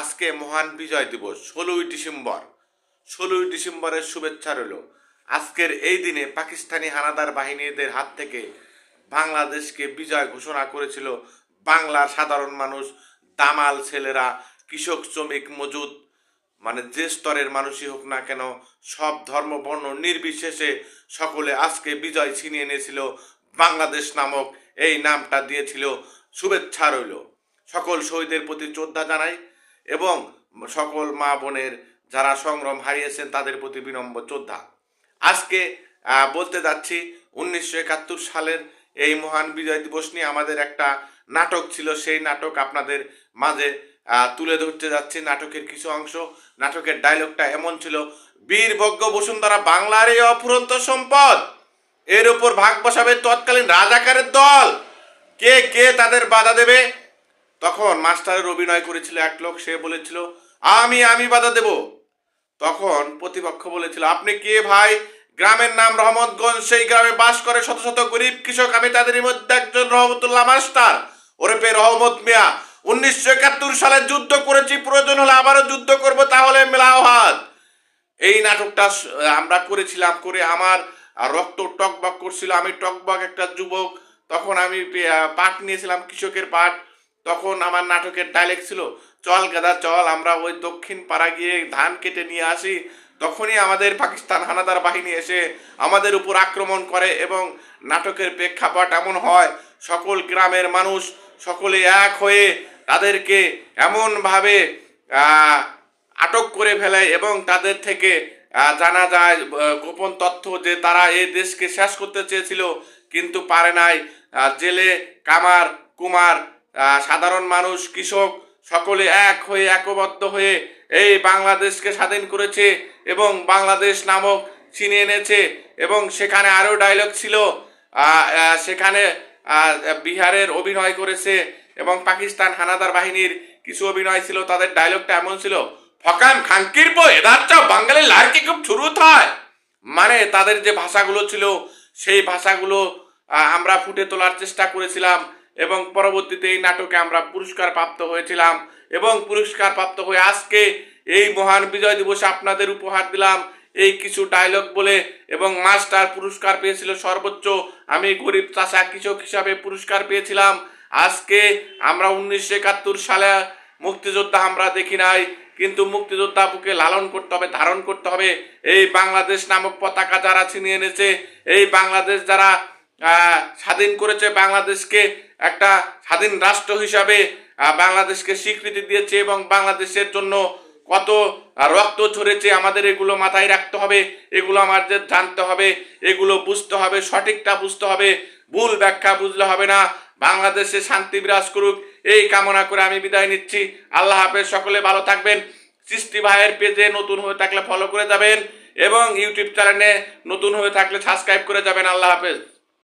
আজকে মহান বিজয় দিবস, ষোলোই ডিসেম্বর। ষোলোই ডিসেম্বরের শুভেচ্ছা রইল। আজকের এই দিনে পাকিস্তানি হানাদার বাহিনীদের হাত থেকে বাংলাদেশকে বিজয় ঘোষণা করেছিল বাংলার সাধারণ মানুষ, দামাল ছেলেরা, কৃষক, শ্রমিক, মজুদ। মানে যে স্তরের মানুষই হোক না কেন, সব ধর্ম, বর্ণ নির্বিশেষে সকলে আজকে বিজয় ছিনিয়ে এনেছিল বাংলাদেশ নামক এই নামটা দিয়েছিল। শুভেচ্ছা রইল। সকল শহীদের প্রতি শ্রদ্ধা জানাই। এবং সকল মা বোনের যারা সংগ্রাম হারিয়েছেন তাদের প্রতি বিনম্র শ্রদ্ধা। আজকে বলতে যাচ্ছি উনিশশো একাত্তর সালের এই মহান বিজয় দিবস নিয়ে আমাদের একটা নাটক ছিল। সেই নাটক আপনাদের মাঝে তুলে ধরতে যাচ্ছি। নাটকের কিছু অংশ, নাটকের ডায়লগটা এমন ছিল, বীর বজ্ঞ বসুন্ধরা বাংলার এই অফুরন্ত সম্পদ, এর উপর ভাগ বসাবে তৎকালীন রাজাকারের দল। কে কে তাদের বাধা দেবে? তখন মাস্টারের অভিনয় করেছিল এক লোক, সে বলেছিল, আমি আমি বাধা দেব। তখন প্রতিপক্ষ বলেছিল, আপনি কে ভাই? গ্রামের নাম রহমতগঞ্জ, সেই গ্রামে বাস করে শত শত গরিব কৃষক, আমি তাদের মধ্যে একজন রহমতুল্লাহ মাস্টার। ওরফে রহমত মিয়া, উনিশশো একাত্তর সালে যুদ্ধ করেছি, প্রয়োজন হলে আবারও যুদ্ধ করব, তাহলে মেলাও হাত এই নাটকটা আমরা করেছিলাম করে আমার রক্ত টকবক করছিল। আমি টকবক একটা যুবক, তখন আমি পাঠ নিয়েছিলাম কৃষকের পাঠ। তখন আমার নাটকের ডাইলেক্ট ছিল, চল গাদা, চল, আমরা ওই দক্ষিণ পাড়া গিয়ে ধান কেটে নিয়ে আসি। তখনই আমাদের পাকিস্তান হানাদার বাহিনী এসে আমাদের উপর আক্রমণ করে এবং নাটকের প্রেক্ষাপট এমন হয়, সকল গ্রামের মানুষ সকলে এক হয়ে তাদেরকে এমনভাবে আটক করে ফেলে এবং তাদের থেকে জানা যায় গোপন তথ্য যে তারা এই দেশকে শেষ করতে চেয়েছিল, কিন্তু পারে নাই। জেলে কামার, কুমার সাধারণ মানুষ, কৃষক সকলে এক হয়ে একবদ্ধ হয়ে এই বাংলাদেশকে স্বাধীন করেছে এবং বাংলাদেশ নামক ছিনিয়ে এনেছে এবং সেখানে আরও ডায়লগ ছিল। সেখানে বিহারের অভিনয় করেছে এবং পাকিস্তান হানাদার বাহিনীর কিছু অভিনয় ছিল, তাদের ডায়লগটা এমন ছিল, ফকাম খাঙ্কির বই এদাচ্ছ বাঙালি লারকি খুব শুরু হয়। মানে তাদের যে ভাষাগুলো ছিল, সেই ভাষাগুলো আমরা ফুটে তোলার চেষ্টা করেছিলাম। এবং পরবর্তীতে এই নাটকে আমরা পুরস্কার প্রাপ্ত হয়েছিলাম এবং পুরস্কার প্রাপ্ত হয়ে আজকে এই মহান বিজয় দিবসে আপনাদের উপহার দিলাম। এই কিছু ডায়লগ বলে এবং মাস্টার পুরস্কার পেয়েছিল সর্বোচ্চ। আমি গরিব চাষা কৃষক হিসাবে পুরস্কার পেয়েছিলাম। আজকে আমরা উনিশশো একাত্তর সালে মুক্তিযোদ্ধা আমরা দেখি নাই, কিন্তু মুক্তিযোদ্ধা বুকে লালন করতে হবে, ধারণ করতে হবে। এই বাংলাদেশ নামক পতাকা যারা ছিনিয়ে এনেছে, এই বাংলাদেশ যারা স্বাধীন করেছে বাংলাদেশকে একটা স্বাধীন রাষ্ট্র হিসাবে বাংলাদেশকে স্বীকৃতি দিয়েছে এবং বাংলাদেশের জন্য কত রক্ত ঝরেছে আমাদের এগুলো মাথায় রাখতে হবে, এগুলো আমাদের জানতে হবে, এগুলো বুঝতে হবে, সঠিকটা বুঝতে হবে, ভুল ব্যাখ্যা বুঝলে হবে না, বাংলাদেশে শান্তি বিরাজ করুক, এই কামনা করে আমি বিদায় নিচ্ছি, আল্লাহ হাফেজ, সকলে ভালো থাকবেন, সৃষ্টি ভাইয়ের পেজে নতুন হয়ে থাকলে ফলো করে যাবেন, এবং ইউটিউব চ্যানেলে নতুন হয়ে থাকলে সাবস্ক্রাইব করে যাবেন, আল্লাহ হাফেজ।